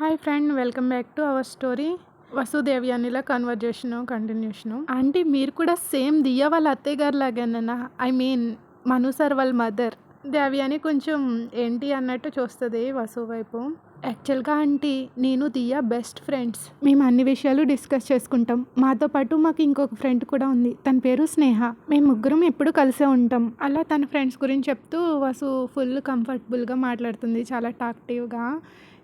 Hi friend welcome back to our story. Vasudevi అనిల conversation continuation aunty మీరు కూడా same దియ్య వాళ్ళ అత్తయ్య గారు లాగానన్నా ఐ మీన్ మను సార్ వాళ్ళ మదర్ దేవి అని కొంచెం ఏంటి అన్నట్టు చూస్తుంది వసు వైపు. యాక్చువల్గా ఆంటీ నేను దియ్య బెస్ట్ ఫ్రెండ్స్ మేము అన్ని విషయాలు డిస్కస్ చేసుకుంటాం. మాతో పాటు మాకు ఇంకొక ఫ్రెండ్ కూడా ఉంది. తన పేరు స్నేహ. మేము ముగ్గురం ఎప్పుడు కలిసే ఉంటాం. అలా తన ఫ్రెండ్స్ గురించి చెప్తూ వసు ఫుల్ కంఫర్టబుల్గా మాట్లాడుతుంది. చాలా టాక్టివ్గా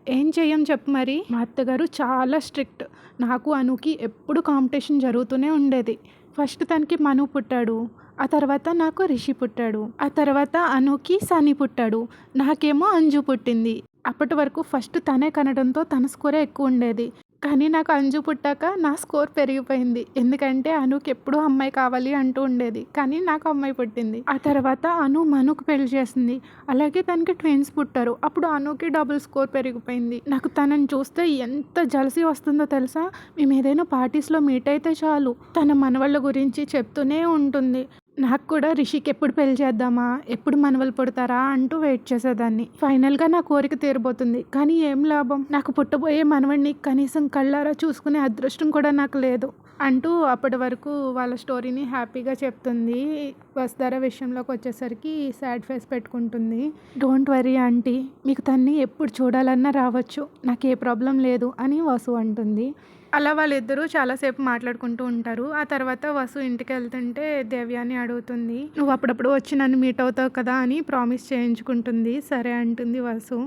ఏం చెయ్యం చెప్పు మరి? మా అత్తగారు చాలా స్ట్రిక్ట్. నాకు అనుకి ఎప్పుడు కాంపిటీషన్ జరుగుతూనే ఉండేది. ఫస్ట్ తనకి మను పుట్టాడు. ఆ తర్వాత నాకు రిషి పుట్టాడు. ఆ తర్వాత అనుకి సని పుట్టాడు. నాకేమో అంజు పుట్టింది. అప్పటి వరకు ఫస్ట్ తనే కనడంతో తన స్కోరే ఎక్కువ ఉండేది. కానీ నాకు అంజు పుట్టాక నా స్కోర్ పెరిగిపోయింది. ఎందుకంటే అనుకి ఎప్పుడూ అమ్మాయి కావాలి అంటూ ఉండేది. కానీ నాకు అమ్మాయి పుట్టింది. ఆ తర్వాత అను మనుకు పెళ్ళి చేసింది. అలాగే తనకి ట్విన్స్ పుట్టారు. అప్పుడు అనుకి డబుల్ స్కోర్ పెరిగిపోయింది. నాకు తనని చూస్తే ఎంత జలసి వస్తుందో తెలుసా? మేము ఏదైనా పార్టీస్లో మీట్ అయితే చాలు. తన మనవాళ్ళ గురించి చెప్తూనే ఉంటుంది. నాకు కూడా రిషికి ఎప్పుడు పెళ్ళి చేద్దామా? ఎప్పుడు మనవలు పుడతారా? అంటూ వెయిట్ చేసేదాన్ని. ఫైనల్గా నా కోరిక తీరబోతుంది కానీ ఏం లాభం? నాకు పుట్టబోయే మనవడిని కనీసం కళ్ళారా చూసుకునే అదృష్టం కూడా నాకు లేదు అంటూ అప్పటి వరకు వాళ్ళ స్టోరీని హ్యాపీగా చెప్తుంది. వసుధార విషయంలోకి వచ్చేసరికి సాడ్ ఫేస్ పెట్టుకుంటుంది. డోంట్ వరీ ఆంటీ మీకు తన్ని ఎప్పుడు చూడాలన్నా రావచ్చు. నాకు ఏ ప్రాబ్లం లేదు అని వసు అంటుంది. అలా వాళ్ళిద్దరూ చాలాసేపు మాట్లాడుకుంటూ ఉంటారు. ఆ తర్వాత వసు ఇంటికి వెళ్తుంటే దేవ్యాని అడుగుతుంది నువ్వు అప్పుడప్పుడు వచ్చి నన్ను మీట్ అవుతావు కదా అని ప్రామిస్ చేయించుకుంటుంది. సరే అంటుంది వసు.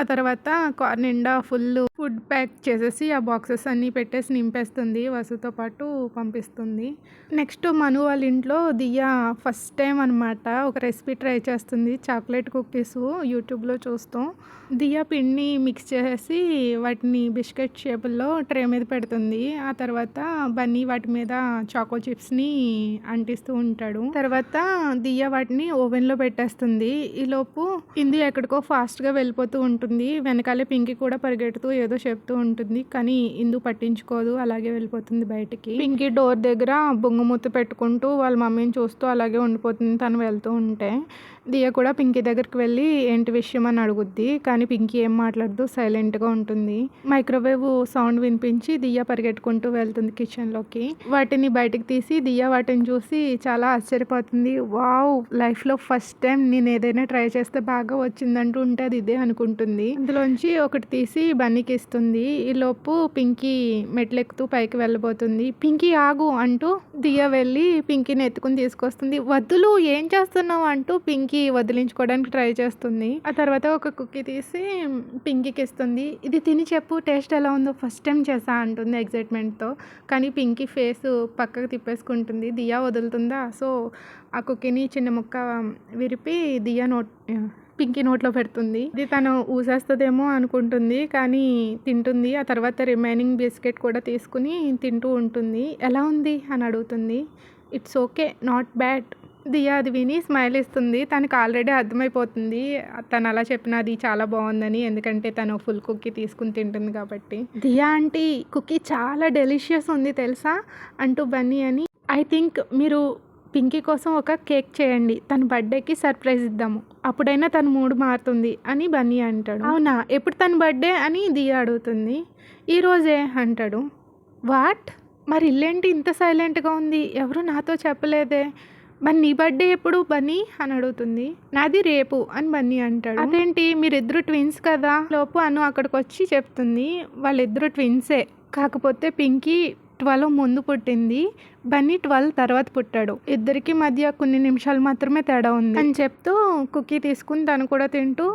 ఆ తర్వాత కార్ నిండా ఫుల్ ఫుడ్ ప్యాక్ చేసేసి ఆ బాక్సెస్ అన్నీ పెట్టేసి నింపేస్తుంది. వసుతో పాటు పంపిస్తుంది. నెక్స్ట్ మను వాళ్ళ ఇంట్లో దియ్య ఫస్ట్ టైం అనమాట ఒక రెసిపీ ట్రై చేస్తుంది. చాక్లెట్ కుకీస్ యూట్యూబ్లో చూస్తూ. దియ్య పిండిని మిక్స్ చేసేసి వాటిని బిస్కెట్ షేపుల్లో ట్రే మీద పెడుతుంది. ఆ తర్వాత బన్నీ వాటి మీద చాకో చిప్స్ని అంటిస్తూ ఉంటాడు. తర్వాత దియ్య వాటిని ఓవెన్లో పెట్టేస్తుంది. ఈలోపు ఇందు ఎక్కడికో ఫాస్ట్గా వెళ్ళిపోతూ ఉంటుంది. వెనకాలే పింకి కూడా పరిగెడుతూ ఏదో చెప్తూ ఉంటుంది. కానీ ఇందు పట్టించుకోదు. అలాగే వెళ్ళిపోతుంది బయటికి. పింకి డోర్ దగ్గర బొంగుమూత పెట్టుకుంటూ వాళ్ళ మమ్మీని చూస్తూ అలాగే ఉండిపోతుంది. తను వెళ్తూ ఉంటే దియ కూడా పింకీ దగ్గరికి వెళ్ళి ఏంటి విషయం అని అడుగుద్ది. కానీ పింకీ ఏం మాట్లాడదు. సైలెంట్గా ఉంటుంది. మైక్రోవేవ్ సౌండ్ వినిపించి దియ్య పరిగెట్టుకుంటూ వెళ్తుంది కిచెన్లోకి. వాటిని బయటకు తీసి దియ్య వాటిని చూసి చాలా ఆశ్చర్యపోతుంది. వావ్ లైఫ్లో ఫస్ట్ టైం నేను ఏదైనా ట్రై చేస్తే బాగా వచ్చిందంటూ ఉంటే అది ఇదే అనుకుంటుంది. అందులోంచి ఒకటి తీసి బన్నీకి ఇస్తుంది. ఈలోపు పింకీ మెట్లెక్కుతూ పైకి వెళ్ళబోతుంది. పింకీ ఆగు అంటూ దియ్య వెళ్ళి పింకీని ఎత్తుకుని తీసుకొస్తుంది. వద్దులు ఏం చేస్తున్నావు? అంటూ పింకీ వదిలించుకోవడానికి ట్రై చేస్తుంది. ఆ తర్వాత ఒక కుక్కీ తీసి పింకీకి ఇస్తుంది. ఇది తిని చెప్పు టేస్ట్ ఎలా ఉందో ఫస్ట్ టైం చేసా అంటుంది ఎగ్జైట్మెంట్తో. కానీ పింకీ ఫేస్ పక్కకు తిప్పేసుకుంటుంది. దియా వదులుతుందా? సో ఆ కుక్కీని చిన్న ముక్క విరిపి దియా నోట్ పింకీ నోట్లో పెడుతుంది. ఇది తను ఊసేస్తుందేమో అనుకుంటుంది కానీ తింటుంది. ఆ తర్వాత రిమైనింగ్ బిస్కెట్ కూడా తీసుకుని తింటూ ఉంటుంది. ఎలా ఉంది? అని అడుగుతుంది. It's okay not bad. Diya అది విని స్మైల్ ఇస్తుంది. తనకు ఆల్రెడీ అర్థమైపోతుంది. తను అలా చెప్పినది చాలా బాగుందని ఎందుకంటే తను ఫుల్ కుక్కీ తీసుకుని తింటుంది కాబట్టి. దియా ఆంటీ కుక్కీ చాలా డెలిషియస్ ఉంది తెలుసా? అంటూ బన్నీ అని ఐ థింక్ మీరు పింకీ కోసం ఒక కేక్ చేయండి. తన బర్త్డేకి సర్ప్రైజ్ ఇద్దాము. అప్పుడైనా తన మూడు మారుతుంది అని బన్నీ అంటాడు. అవునా? ఎప్పుడు తన బర్త్డే? అని దియా అడుగుతుంది. ఈరోజే అంటాడు. వాట్? మరి ఇల్లేంటి ఇంత సైలెంట్గా ఉంది? ఎవరు నాతో చెప్పలేదే? మరి నీ బర్త్డే ఎప్పుడు బన్నీ అని అడుగుతుంది. నాది రేపు అని బన్నీ అంటాడు. అదేంటి? మీరిద్దరు ట్విన్స్ కదా? లోపు అను అక్కడికి వచ్చి చెప్తుంది. వాళ్ళిద్దరు ట్విన్సే. కాకపోతే పింకీ ట్వెల్వ్ ముందు పుట్టింది. బన్నీ ట్వెల్వ్ తర్వాత పుట్టాడు. ఇద్దరికి మధ్య కొన్ని నిమిషాలు మాత్రమే తేడా ఉంది. అని చెప్తూ కుక్కీ తీసుకుని తను కూడా తింటూ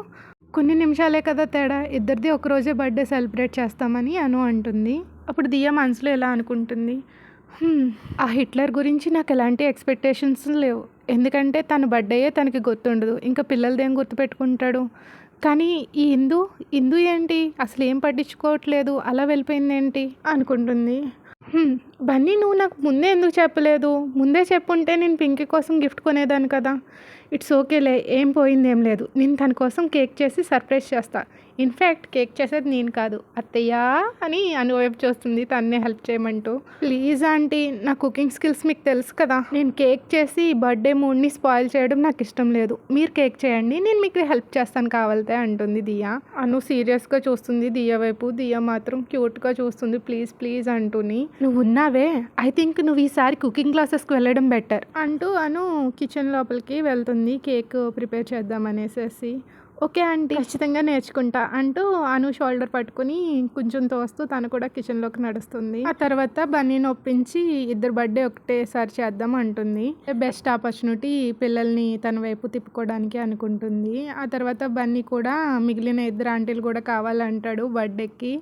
కొన్ని నిమిషాలే కదా తేడా. ఇద్దరిది ఒకరోజే బర్త్డే సెలబ్రేట్ చేస్తామని అను అంటుంది. అప్పుడు దియా మనసులో ఎలా అనుకుంటుంది. ఆ హిట్లర్ గురించి నాకు ఎలాంటి ఎక్స్పెక్టేషన్స్ లేవు. ఎందుకంటే తన బర్త్డేయే తనకి గుర్తుండదు. ఇంకా పిల్లలదేం గుర్తుపెట్టుకుంటాడు? కానీ ఈ ఇందు ఇందు ఏంటి? అసలు ఏం పట్టించుకోవట్లేదు. అలా వెళ్ళిపోయింది ఏంటి అనుకుంటుంది బన్నీ నువ్వు నాకు ముందే ఎందుకు చెప్పలేదు? ముందే చెప్పుంటే నేను పింకీ కోసం గిఫ్ట్ కొనేదాన్ని కదా. ఇట్స్ ఓకేలే ఏం పోయింది ఏం లేదు. నేను తన కోసం కేక్ చేసి సర్ప్రైజ్ చేస్తా. ఇన్ఫ్యాక్ట్ కేక్ చేసేది నేను కాదు అత్తయ్యా అని అనువైపు చూస్తుంది తన్నే హెల్ప్ చేయమంటూ. ప్లీజ్ ఆంటీ నా కుకింగ్ స్కిల్స్ మీకు తెలుసు కదా. నేను కేక్ చేసి బర్త్డే మూడ్ని స్పాయిల్ చేయడం నాకు ఇష్టం లేదు. మీరు కేక్ చేయండి నేను మీకు హెల్ప్ చేస్తాను కావాలితే అంటుంది దియా. అను సీరియస్గా చూస్తుంది దియా వైపు. దియా మాత్రం క్యూట్గా చూస్తుంది. ప్లీజ్ ప్లీజ్ అంటూని. నువ్వు ఉన్నావే? ఐ థింక్ నువ్వు ఈసారి కుకింగ్ క్లాసెస్కి వెళ్ళడం బెటర్. అంటూ అను కిచెన్ లోపలికి వెళ్తుంది. కేక్ ప్రిపేర్ చేద్దాం అనేసి ఓకే ఆంటీ. ఖచ్చితంగా నేర్చుకుంటా అంటూ అను షోల్డర్ పట్టుకుని కొంచెం తోస్తూ తను కూడా కిచెన్లోకి నడుస్తుంది. ఆ తర్వాత బన్నీని ఒప్పించి ఇద్దరు బర్త్డే ఒకటేసారి చేద్దాం అంటుంది. బెస్ట్ ఆపర్చునిటీ పిల్లల్ని తన వైపు తిప్పుకోవడానికి అనుకుంటుంది. ఆ తర్వాత బన్నీ కూడా మిగిలిన ఇద్దరు ఆంటీలు కూడా కావాలంటాడు బర్త్డేకి.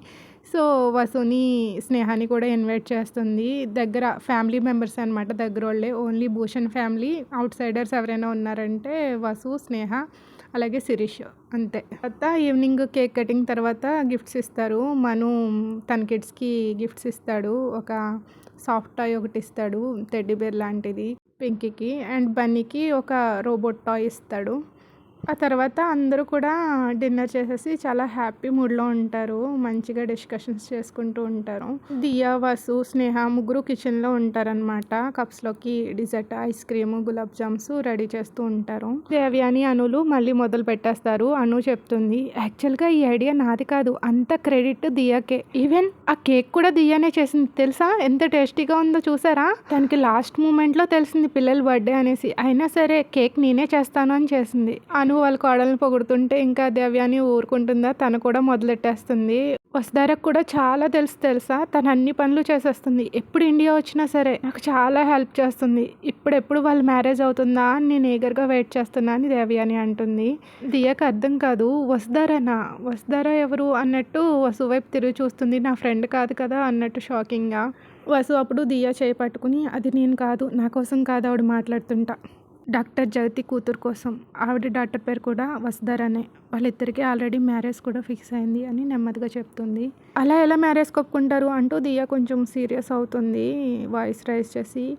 సో వసుని స్నేహాన్ని కూడా ఇన్వైట్ చేస్తుంది. దగ్గర ఫ్యామిలీ మెంబర్స్ అనమాట దగ్గర వాళ్ళే only Bhushan family. Outsiders ఎవరైనా ఉన్నారంటే వసు స్నేహ అలాగే శిరీష్. అంతే. తర్వాత ఈవినింగ్ కేక్ కటింగ్ తర్వాత గిఫ్ట్స్ ఇస్తారు. మను తన కిడ్స్కి గిఫ్ట్స్ ఇస్తాడు. ఒక సాఫ్ట్ టాయ్ ఒకటి ఇస్తాడు. టెడ్డీ బేర్ లాంటిది. పింకీకి. అండ్ బన్నీకి ఒక రోబోట్ టాయ్ ఇస్తాడు. ఆ తర్వాత అందరూ కూడా డిన్నర్ చేసేసి చాలా హ్యాపీ మూడ్లో ఉంటారు. మంచిగా డిస్కషన్స్ చేసుకుంటూ ఉంటారు. దియా వసు స్నేహ ముగ్గురు కిచెన్లో ఉంటారనమాట కప్స్లోకి dessert ice cream gulab jams ready చేస్తూ ఉంటారు. దేవ్యాని అనులు మళ్ళీ మొదలు పెట్టేస్తారు. అను చెప్తుంది యాక్చువల్గా ఈ ఐడియా నాది కాదు. అంత క్రెడిట్ దియాకే. ఈవెన్ ఆ కేక్ కూడా దియానే చేసింది. తెలుసా? ఎంత టేస్టీగా ఉందో చూసారా? దానికి లాస్ట్ మూమెంట్లో తెలిసింది పిల్లల బర్త్డే అనేసి. అయినా సరే కేక్ నేనే చేస్తాను అని చేసింది. అను వాళ్ళ కోడలను పొగుడుతుంటే ఇంకా దేవ్యాని ఊరుకుంటుందా? తను కూడా మొదలెట్టేస్తుంది. వసుధారకు కూడా చాలా తెలుసు తెలుసా? తను అన్ని పనులు చేసేస్తుంది. ఎప్పుడు ఇండియా వచ్చినా సరే నాకు చాలా హెల్ప్ చేస్తుంది. ఇప్పుడెప్పుడు వాళ్ళ మ్యారేజ్ అవుతుందా అని నేను ఈగర్గా వెయిట్ చేస్తున్నా అని దేవ్యాని అంటుంది. దియకు అర్థం కాదు వసుధారనా? వసుధార ఎవరు అన్నట్టు వసు వైపు తిరిగి చూస్తుంది. నా ఫ్రెండ్ కాదు కదా అన్నట్టు షాకింగ్గా. వసు అప్పుడు దియా చేయి పట్టుకుని అది నేను కాదు నా కోసం కాదు ఆవిడ మాట్లాడుతుంటా. డాక్టర్ జగతి కూతురు కోసం. ఆవిడ డాక్టర్ పేరు కూడా వసుధరనే వాళ్ళిద్దరికీ ఆల్రెడీ మ్యారేజ్ కూడా ఫిక్స్ అయింది అని నెమ్మదిగా చెప్తుంది. అలా ఎలా మ్యారేజ్ కొప్పుకుంటారు అంటూ దియా కొంచెం సీరియస్ అవుతుంది. వాయిస్ రైజ్ చేసి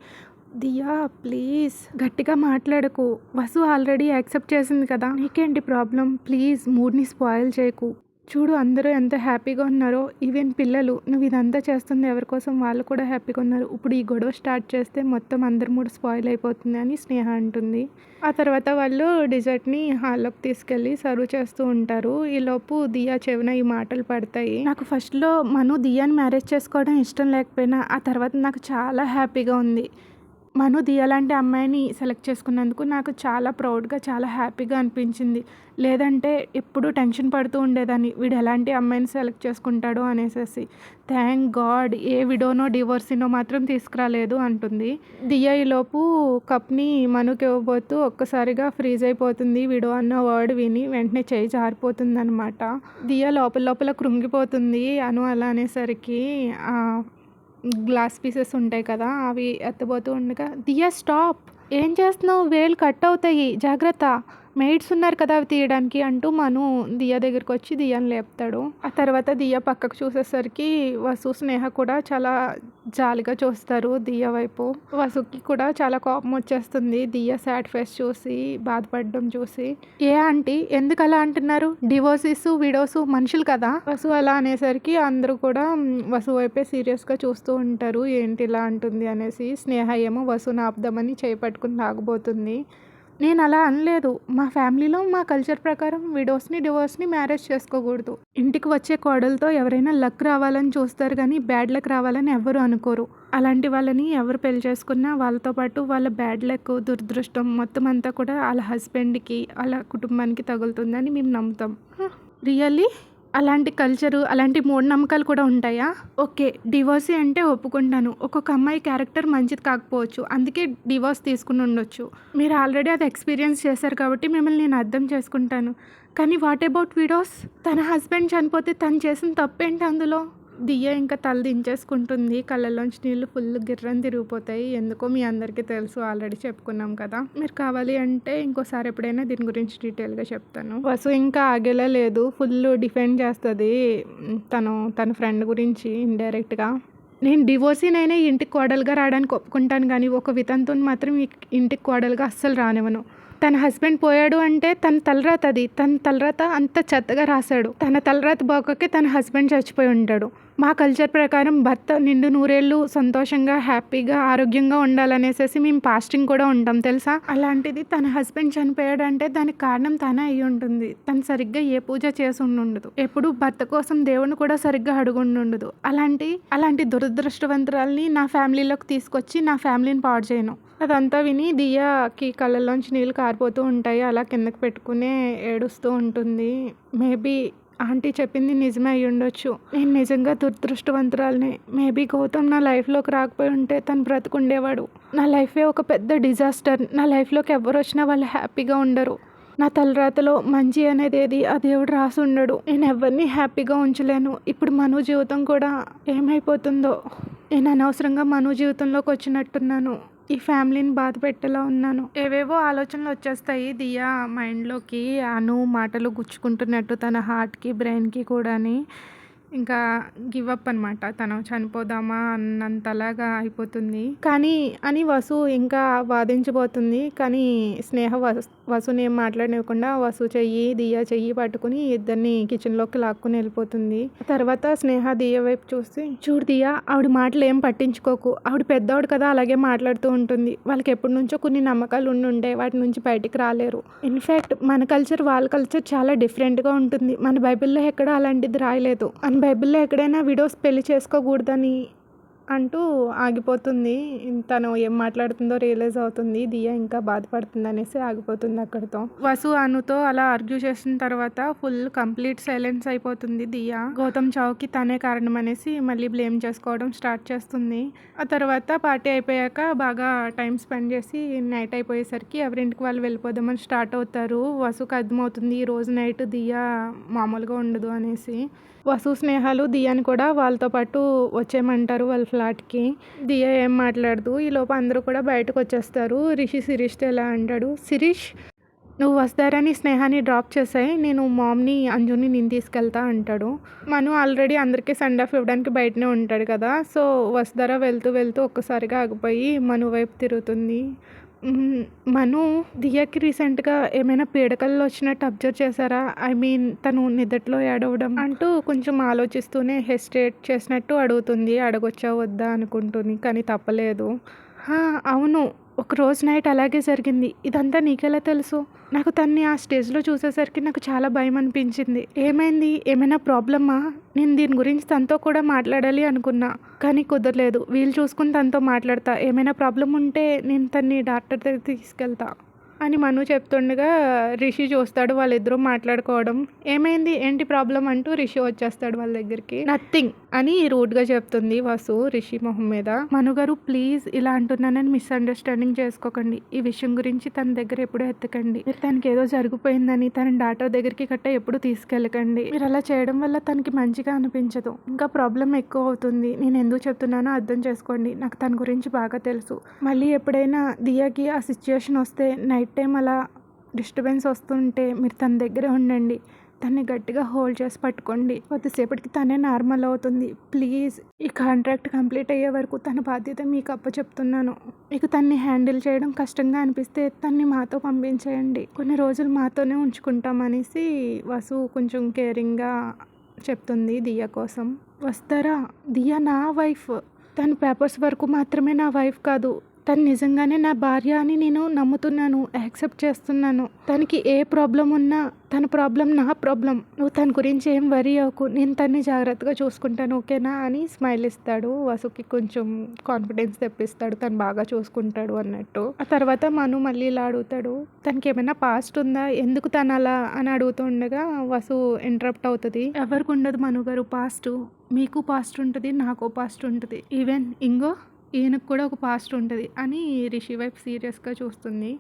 దియా ప్లీజ్ గట్టిగా మాట్లాడకు. వసు ఆల్రెడీ యాక్సెప్ట్ చేసింది కదా నీకేంటి ప్రాబ్లం? ప్లీజ్ మూడ్ని స్పాయిల్ చేయకు. చూడు అందరూ ఎంత హ్యాపీగా ఉన్నారో ఈవెన్ పిల్లలు నువ్వు ఇదంతా చేస్తుంది ఎవరి కోసం వాళ్ళు కూడా హ్యాపీగా ఉన్నారు. ఇప్పుడు ఈ గొడవ స్టార్ట్ చేస్తే మొత్తం అందరి మూడు స్పాయిల్ అయిపోతుంది అని స్నేహ అంటుంది. ఆ తర్వాత వాళ్ళు డిజర్ట్ని హాల్లోకి తీసుకెళ్ళి సర్వ్ చేస్తూ ఉంటారు. ఈలోపు దియా చెవిన ఈ మాటలు పడతాయి. నాకు ఫస్ట్లో మను దియాని మ్యారేజ్ చేసుకోవడం ఇష్టం లేకపోయినా ఆ తర్వాత నాకు చాలా హ్యాపీగా ఉంది. మను దియా లాంటి అమ్మాయిని సెలెక్ట్ చేసుకున్నందుకు నాకు చాలా ప్రౌడ్గా చాలా హ్యాపీగా అనిపించింది. లేదంటే ఎప్పుడూ టెన్షన్ పడుతూ ఉండేదాన్ని. వీడు ఎలాంటి అమ్మాయిని సెలెక్ట్ చేసుకుంటాడు అనేసి థ్యాంక్ గాడ్ ఏ విడోనో డివోర్సినో మాత్రం తీసుకురాలేదు అంటుంది. దియా ఈలోపు కప్ని మనుకి ఇవ్వబోతూ ఒక్కసారిగా ఫ్రీజ్ అయిపోతుంది. విడో అన్న వర్డ్ విని వెంటనే చేయి జారిపోతుంది అనమాట దియ లోపల లోపల కృంగిపోతుంది అను అలా అనేసరికి గ్లాస్ పీసెస్ ఉంటాయి కదా అవి ఎత్తబోతూ ఉండగా దియా స్టాప్! ఏం చేస్తున్నావు? వేలు కట్ అవుతాయి. జాగ్రత్త! మెయిడ్స్ ఉన్నారు కదా అవి తీయడానికి అంటూ మను దియా దగ్గరికి వచ్చి దియాని లేపుతాడు. ఆ తర్వాత దియా పక్కకు చూసేసరికి వసు స్నేహ కూడా చాలా జాలిగా చూస్తారు దియా వైపు. వసుకి కూడా చాలా కోపం వచ్చేస్తుంది దియా సాడ్ ఫేస్ చూసి బాధపడడం చూసి. ఏ ఆంటీ ఎందుకు అలా అంటున్నారు? డివోర్సెస్ విడోస్ మనుషులు కదా. వసు అలా అనేసరికి అందరూ కూడా వసు వైపే సీరియస్గా చూస్తూ ఉంటారు ఏంటి ఇలా అంటుంది అనేసి స్నేహ ఏమో వసుని ఆపుదామని చేపట్టుకుని లాగబోతుంది. నేను అలా అనలేదు. మా ఫ్యామిలీలో మా కల్చర్ ప్రకారం విడోస్ని డివోర్స్ని మ్యారేజ్ చేసుకోకూడదు. ఇంటికి వచ్చే కోడలతో ఎవరైనా లక్ రావాలని చూస్తారు కానీ బ్యాడ్ లక్ రావాలని ఎవరు అనుకోరు. అలాంటి వాళ్ళని ఎవరు పెళ్ళి చేసుకున్నా వాళ్ళతో పాటు వాళ్ళ బ్యాడ్ లక్ దురదృష్టం మొత్తం అంతా కూడా వాళ్ళ హస్బెండ్కి వాళ్ళ కుటుంబానికి తగులుతుందని మేము నమ్ముతాం. రియల్లీ? అలాంటి కల్చరు అలాంటి మూఢనమ్మకాలు కూడా ఉంటాయా? ఓకే డివోర్సీ అంటే ఒప్పుకుంటాను. ఒక్కొక్క అమ్మాయి క్యారెక్టర్ మంచిది కాకపోవచ్చు. అందుకే డివోర్స్ తీసుకుని ఉండొచ్చు. మీరు ఆల్రెడీ అది ఎక్స్పీరియన్స్ చేశారు కాబట్టి మిమ్మల్ని నేను అర్థం చేసుకుంటాను. కానీ వాట్ అబౌట్ విడోస్ తన హస్బెండ్ చనిపోతే తను చేసిన తప్పేంటి అందులో? దియ్య ఇంకా తల దించేసుకుంటుంది. కళ్ళల్లోంచి నీళ్ళు ఫుల్ గిర్రని తిరిగిపోతాయి. ఎందుకో మీ అందరికీ తెలుసు ఆల్రెడీ చెప్పుకున్నాం కదా. మీరు కావాలి అంటే ఇంకోసారి ఎప్పుడైనా దీని గురించి డీటెయిల్గా చెప్తాను. వసు ఇంకా ఆగేలా లేదు. ఫుల్ డిఫెండ్ చేస్తుంది. తను తన ఫ్రెండ్ గురించి ఇండైరెక్ట్గా. నేను డివోర్సీనైనా ఈ ఇంటికి కోడలుగా రావడానికి ఒప్పుకుంటాను కానీ ఒక వితంతుని మాత్రం ఇంటికి కోడలుగా అస్సలు రానివ్వను. తన హస్బెండ్ పోయాడు అంటే తన తలరాత అది. తన తలరాత అంత చెత్తగా రాశాడు. తన తలరాత బాగోకే తన హస్బెండ్ చచ్చిపోయి ఉంటాడు. మా కల్చర్ ప్రకారం భర్త నిండు నూరేళ్ళు సంతోషంగా హ్యాపీగా ఆరోగ్యంగా ఉండాలనేసేసి మేము పాస్టింగ్ కూడా ఉంటాం తెలుసా? అలాంటిది తన హస్బెండ్ చనిపోయాడంటే దానికి కారణం తనే అయి ఉంటుంది. తను సరిగ్గా ఏ పూజ చేసి ఉండదు ఎప్పుడు భర్త కోసం దేవుని కూడా సరిగ్గా అడుగుండుండదు. అలాంటి అలాంటి దురదృష్టవంతురాల్ని నా ఫ్యామిలీలోకి తీసుకొచ్చి నా ఫ్యామిలీని పాడు చేయను. అదంతా విని దియాకి కళ్ళల్లోంచి నీళ్ళు కారిపోతూ ఉంటాయి. అలా కిందకి పెట్టుకునే ఏడుస్తూ ఉంటుంది. మేబీ ఆంటీ చెప్పింది నిజమే అయి ఉండొచ్చు. నేను నిజంగా దురదృష్టవంతురాలనే. మేబీ గౌతమ్ నా లైఫ్లోకి రాకపోయి ఉంటే తను బ్రతుకుండేవాడు. నా లైఫే ఒక పెద్ద డిజాస్టర్. నా లైఫ్లోకి ఎవరు వచ్చినా వాళ్ళు హ్యాపీగా ఉండరు. నా తలరాతలో మంచి అనేది ఏది? ఆ దేవుడు రాసి ఉండడు. నేను ఎవరిని హ్యాపీగా ఉంచలేను. ఇప్పుడు మను జీవితం కూడా ఏమైపోతుందో. నేను అనవసరంగా మను జీవితంలోకి వచ్చినట్టున్నాను. ఈ ఫ్యామిలీని బాధ పెట్టేలా ఉన్నాను. ఏవేవో ఆలోచనలు వచ్చేస్తాయి. దియా మైండ్లోకి అను మాటలు గుచ్చుకుంటున్నట్టు తన హార్ట్కి బ్రెయిన్కి కూడాని ఇంకా గివ్ అప్ అనమాట తను చనిపోదామా అన్నంతలాగా అయిపోతుంది. కానీ అని వసు ఇంకా వాదించబోతుంది. కానీ స్నేహ వసు వసుని ఏం మాట్లాడనివ్వకుండా వసు చెయ్యి దియా చెయ్యి పట్టుకుని ఇద్దరిని కిచెన్లోకి లాక్కుని వెళ్ళిపోతుంది. తర్వాత స్నేహ దియ వైపు చూసి చూడు దియా ఆవిడ మాటలు ఏం పట్టించుకోకు. ఆవిడ పెద్దవాడు కదా అలాగే మాట్లాడుతూ ఉంటుంది. వాళ్ళకి ఎప్పటి నుంచో కొన్ని నమ్మకాలు ఉండుండే వాటి నుంచి బయటికి రాలేరు. ఇన్ఫ్యాక్ట్ మన కల్చర్ వాళ్ళ కల్చర్ చాలా డిఫరెంట్గా ఉంటుంది. మన బైబిల్లో ఎక్కడ అలాంటిది రాయలేదు. మన బైబిల్లో ఎక్కడైనా విడోస్ పెళ్ళి చేసుకోకూడదని అంటూ ఆగిపోతుంది. తను ఏం మాట్లాడుతుందో రియలైజ్ అవుతుంది. దియా ఇంకా బాధపడుతుంది అనేసి ఆగిపోతుంది అక్కడితో. వసు అనుతో అలా ఆర్గ్యూ చేసిన తర్వాత ఫుల్ కంప్లీట్ సైలెన్స్ అయిపోతుంది దియా. గౌతమ్ చావుకి తనే కారణం అనేసి మళ్ళీ బ్లేమ్ చేసుకోవడం స్టార్ట్ చేస్తుంది. ఆ తర్వాత పార్టీ అయిపోయాక బాగా టైం స్పెండ్ చేసి నైట్ అయిపోయేసరికి ఎవరింటికి వాళ్ళు వెళ్ళిపోదామని స్టార్ట్ అవుతారు. వసుకు అర్థమవుతుంది ఈ రోజు నైట్ దియా మామూలుగా ఉండదు అనేసి. వసు స్నేహాలు దియాని కూడా వాళ్ళతో పాటు వచ్చేయమంటారు. వాళ్ళ ఫ్లాట్కి. దియా ఏం మాట్లాడదు. ఈ లోపు అందరూ కూడా బయటకు వచ్చేస్తారు. రిషి శిరీష్తో ఎలా అంటాడు? శిరీష్ నువ్వు వస్తారని స్నేహాన్ని డ్రాప్ చేసాయి. నేను మామ్ని అంజుని నేను తీసుకెళ్తా అంటాడు. మను ఆల్రెడీ అందరికీ సెండ్ ఆఫ్ ఇవ్వడానికి బయటనే ఉంటాడు కదా. సో వస్తారా? వెళ్తూ వెళ్తూ ఒక్కసారిగా ఆగిపోయి మను వైపు తిరుగుతుంది. మను దియాకి రీసెంట్గా ఏమైనా పీడకల్లో వచ్చినట్టు అబ్జర్వ్ చేశారా? ఐ మీన్ తను నిద్దట్లో ఏడవడం అంటూ కొంచెం ఆలోచిస్తూనే హెస్టేట్ చేసినట్టు అడుగుతుంది. అడగొచ్చా వద్దా అనుకుంటుంది కానీ తప్పలేదు. అవును. ఒక రోజు నైట్ అలాగే జరిగింది. ఇదంతా నీకెలా తెలుసు? నాకు తన్ని ఆ స్టేజ్లో చూసేసరికి నాకు చాలా భయం అనిపించింది. ఏమైంది? ఏమైనా ప్రాబ్లమా? నేను దీని గురించి తనతో కూడా మాట్లాడాలి అనుకున్నా. కానీ కుదరలేదు. వీలు చూసుకుని తనతో మాట్లాడతా. ఏమైనా ప్రాబ్లం ఉంటే నేను తన్ని డాక్టర్ దగ్గర తీసుకెళ్తా. అని మను చెప్తుండగా రిషి చూస్తాడు వాళ్ళిద్దరూ మాట్లాడుకోవడం. ఏమైంది? ఏంటి ప్రాబ్లం? అంటూ రిషి వచ్చేస్తాడు వాళ్ళ దగ్గరికి. నథింగ్ అని రూడ్గా చెప్తుంది వసు రిషి మొహం మీద. మను గారు ప్లీజ్ ఇలా అంటున్నానని మిస్అండర్స్టాండింగ్ చేసుకోకండి. ఈ విషయం గురించి తన దగ్గర ఎప్పుడూ ఎత్తకండి. మీరు తనకి ఏదో జరిగిపోయిందని తన డాక్టర్ దగ్గరికి గట్ట ఎప్పుడు తీసుకెళ్ళకండి. మీరు అలా చేయడం వల్ల తనకి మంచిగా అనిపించదు. ఇంకా ప్రాబ్లం ఎక్కువ అవుతుంది. నేను ఎందుకు చెప్తున్నానో అర్థం చేసుకోండి. నాకు తన గురించి బాగా తెలుసు. మళ్ళీ ఎప్పుడైనా దియాకి ఆ సిచ్యుయేషన్ వస్తే నైట్ టైం అలా డిస్టర్బెన్స్ వస్తుంటే మీరు తన దగ్గరే ఉండండి. తన్ని గట్టిగా హోల్డ్ చేసి పట్టుకోండి. కొద్దిసేపటికి తనే నార్మల్ అవుతుంది. ప్లీజ్ ఈ కాంట్రాక్ట్ కంప్లీట్ అయ్యే వరకు తన బాధ్యత మీకు అప్ప చెప్తున్నాను మీకు తన్ని హ్యాండిల్ చేయడం కష్టంగా అనిపిస్తే తన్ని మాతో పంపించేయండి. కొన్ని రోజులు మాతోనే ఉంచుకుంటాం అనేసి వసు కొంచెం కేరింగ్గా చెప్తుంది దియా కోసం. వస్తారా? దియా నా వైఫ్. తన పేపర్స్ వరకు మాత్రమే నా వైఫ్ కాదు. తను నిజంగానే నా భార్య అని నేను నమ్ముతున్నాను యాక్సెప్ట్ చేస్తున్నాను. తనకి ఏ ప్రాబ్లం ఉన్నా తన ప్రాబ్లం నా ప్రాబ్లం. నువ్వు తన గురించి ఏం వరి అవ్వకు నేను తన్ని జాగ్రత్తగా చూసుకుంటాను ఓకేనా అని స్మైల్ ఇస్తాడు. వసుకి కొంచెం కాన్ఫిడెన్స్ తెప్పిస్తాడు తను బాగా చూసుకుంటాడు అన్నట్టు. ఆ తర్వాత మను మళ్ళీ ఇలా అడుగుతాడు తనకి ఏమైనా పాస్ట్ ఉందా? ఎందుకు తను అలా? అని అడుగుతుండగా వసు ఇంటరప్ట్ అవుతుంది ఎవరికి ఉండదు మను గారు పాస్ట్ మీకు పాస్ట్ ఉంటుంది నాకు పాస్ట్ ఉంటుంది. ఈవెన్ ఇంగో ఈయనకు కూడా ఒక పాస్ట్ ఉంటుంది అని రిషి వైపు సీరియస్గా చూస్తుంది.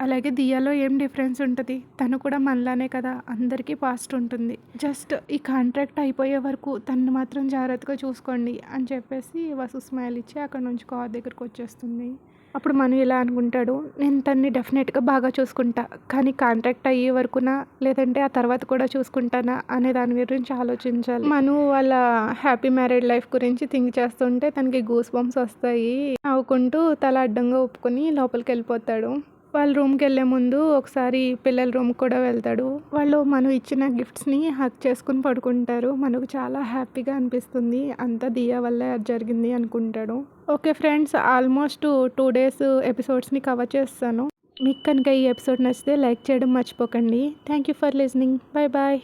అలాగే దియాలో ఏం డిఫరెన్స్ ఉంటుంది? తను కూడా మనలానే కదా అందరికీ పాస్ట్ ఉంటుంది. జస్ట్ ఈ కాంట్రాక్ట్ అయిపోయే వరకు తను మాత్రం జాగ్రత్తగా చూసుకోండి అని చెప్పేసి వసు స్మైల్ ఇచ్చి అక్కడ నుంచి కార్ దగ్గరకు వచ్చేస్తుంది. అప్పుడు మను ఇలా అనుకుంటాడు? నేను తన్ని డెఫినెట్గా బాగా చూసుకుంటా. కానీ కాంట్రాక్ట్ అయ్యే వరకునా లేదంటే ఆ తర్వాత కూడా చూసుకుంటానా అనే దాని గురించి ఆలోచించాలి. మను వాళ్ళ హ్యాపీ మ్యారీడ్ లైఫ్ గురించి థింక్ చేస్తుంటే తనకి గూస్ బంప్స్ వస్తాయి. నవ్వుకుంటూ తల అడ్డంగా ఒప్పుకొని లోపలికి వెళ్ళిపోతాడు. వాళ్ళ రూమ్కి వెళ్ళే ముందు ఒకసారి పిల్లల రూమ్కి కూడా వెళ్తాడు. వాళ్ళు మనం ఇచ్చిన గిఫ్ట్స్ని హక్ చేసుకుని పడుకుంటారు. మనకు చాలా హ్యాపీగా అనిపిస్తుంది. అంతా దియా వల్లే జరిగింది అనుకుంటాడు. Okay friends almost two days ఎపిసోడ్స్ని cover చేస్తాను. మీకు కనుక ఈ ఎపిసోడ్ నచ్చితే లైక్ చేయడం మర్చిపోకండి. Thank you for listening bye bye